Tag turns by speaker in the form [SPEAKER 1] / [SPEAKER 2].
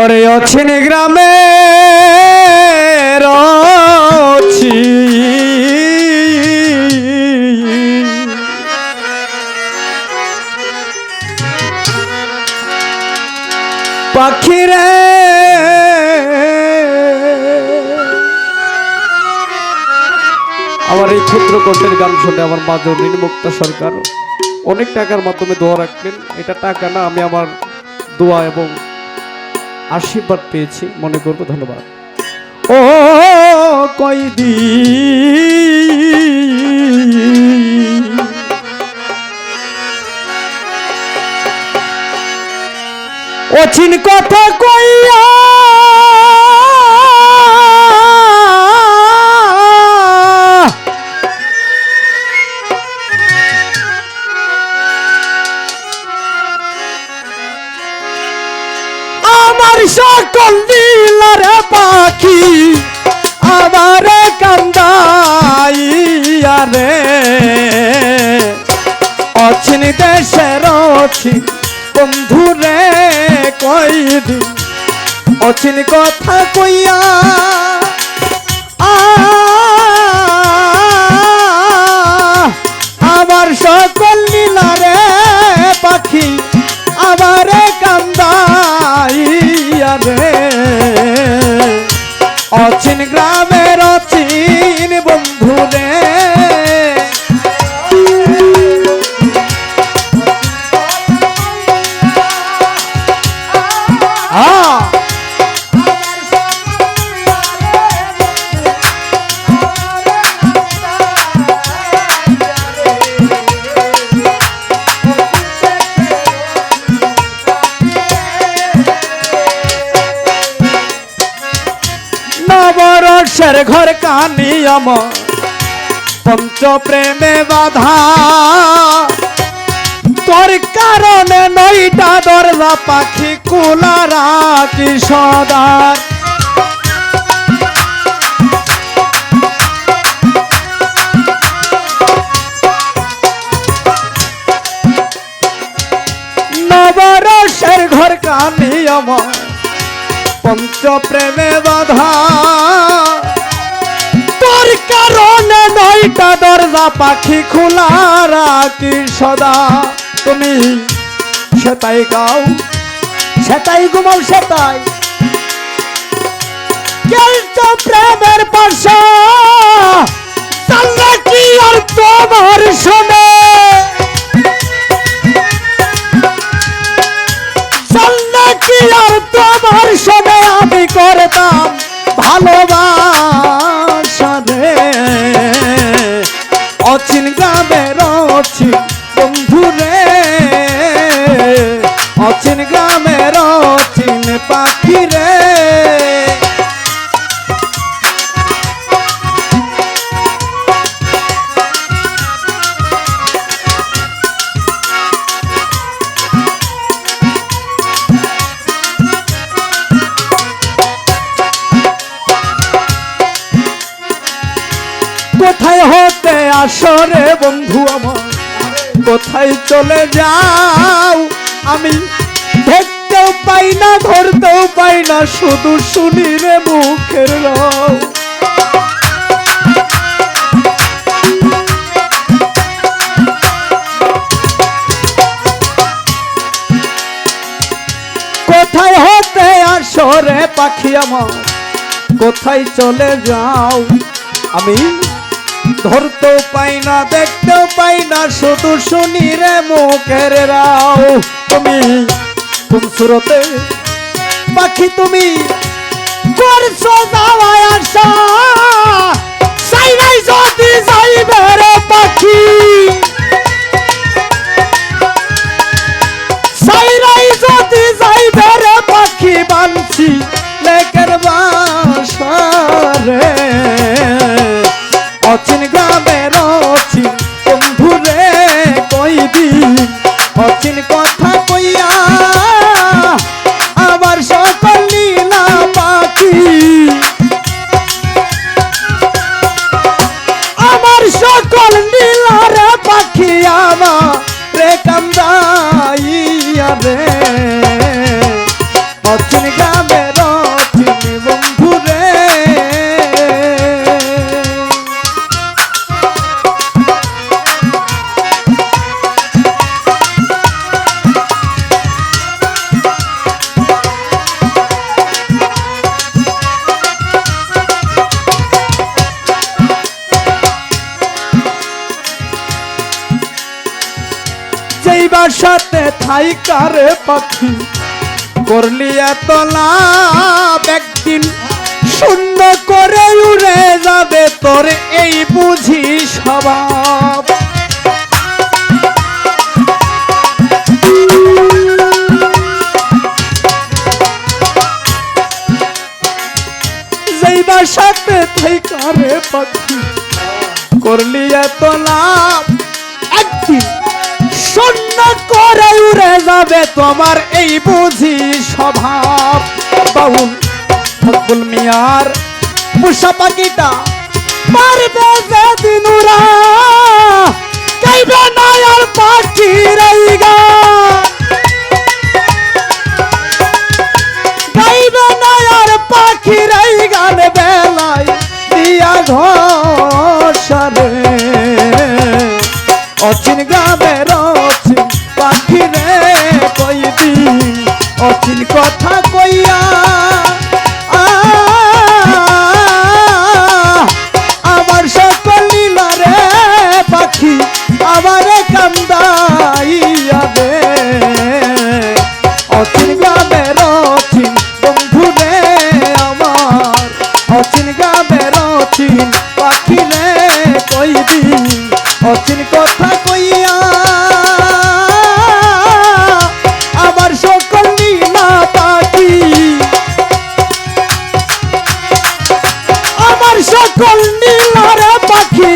[SPEAKER 1] ওরে অছিন গ্রামে রছি পাখিরে আমার এই ক্ষুদ্র কণ্ঠের গান শুনে আমার মা জনীন মুক্ত সরকার, অনেক টাকার মাধ্যমে দোয়া রাখলেন এটা টাকা না, আমি আমার দোয়া এবং আশীর্বাদ পেয়েছি। মনে করব ধন্যবাদ। ও কয়দি অচিন কথা কইয়া আমার সকল পাখি আমার কান্দাইয়া রে। অছিন দেশের অছিন বন্ধুরে কইদি। অছিন কথা কইয়া আ, ঘর কানি আমার পঞ্চ প্রেমে বাধা তোর কারণে নইটা দরজা পাখি কুলা রাখি সদার নবরসের ঘর কানি আমার পঞ্চ প্রেমে বাধা নয়টা দরজা পাখি খোলা রাখি সদা। তুমি সেটাই গাও সেটাই ঘুমাও সেটাই প্রেমের পাশা কি আর তোমার শোনে? কি আর তোমার সবে আমি করতাম গ্রামের অচিন বন্ধু রে অচিন গ্রামের অচিন পাখি রে। আসরে বন্ধু আমার, কোথায় চলে যাও? আমি দেখতেও পাই না, ধরতেও পাই না, শুধু শুনি রে মুখের রও কোথায় হতে আসরে পাখি আমার, কোথায় চলে যাও? আমি ধরতেও পাই না, দেখতেও পাই না, শুধু শুনি রে মুখের রাও। তুমি খুবসুরতে সুরতে, পাখি তুমি যাওয়ায় নাই যদি যাইবে রে পাখি। সকল নীলারে পাখি আমা রে কান্দাইয়া রে। থাইকারে পাখি করলি এত লাভ একদিন। শূন্য করে উড়ে যাবে তোর এই বুঝি স্বভাব। পাখি করলি এত লাভ একদিন। শূন্য করে উড়ে যাবে তোমার এই বুঝি স্বভাব। বাউল ফকবুল মিয়ার মুসা পাখিটা মারবে যেদিন উড়া গাইবে না আর পাখি রাইগা গাইবে না আর পাখি রাই অচিন স্পর্শ করলি পাখি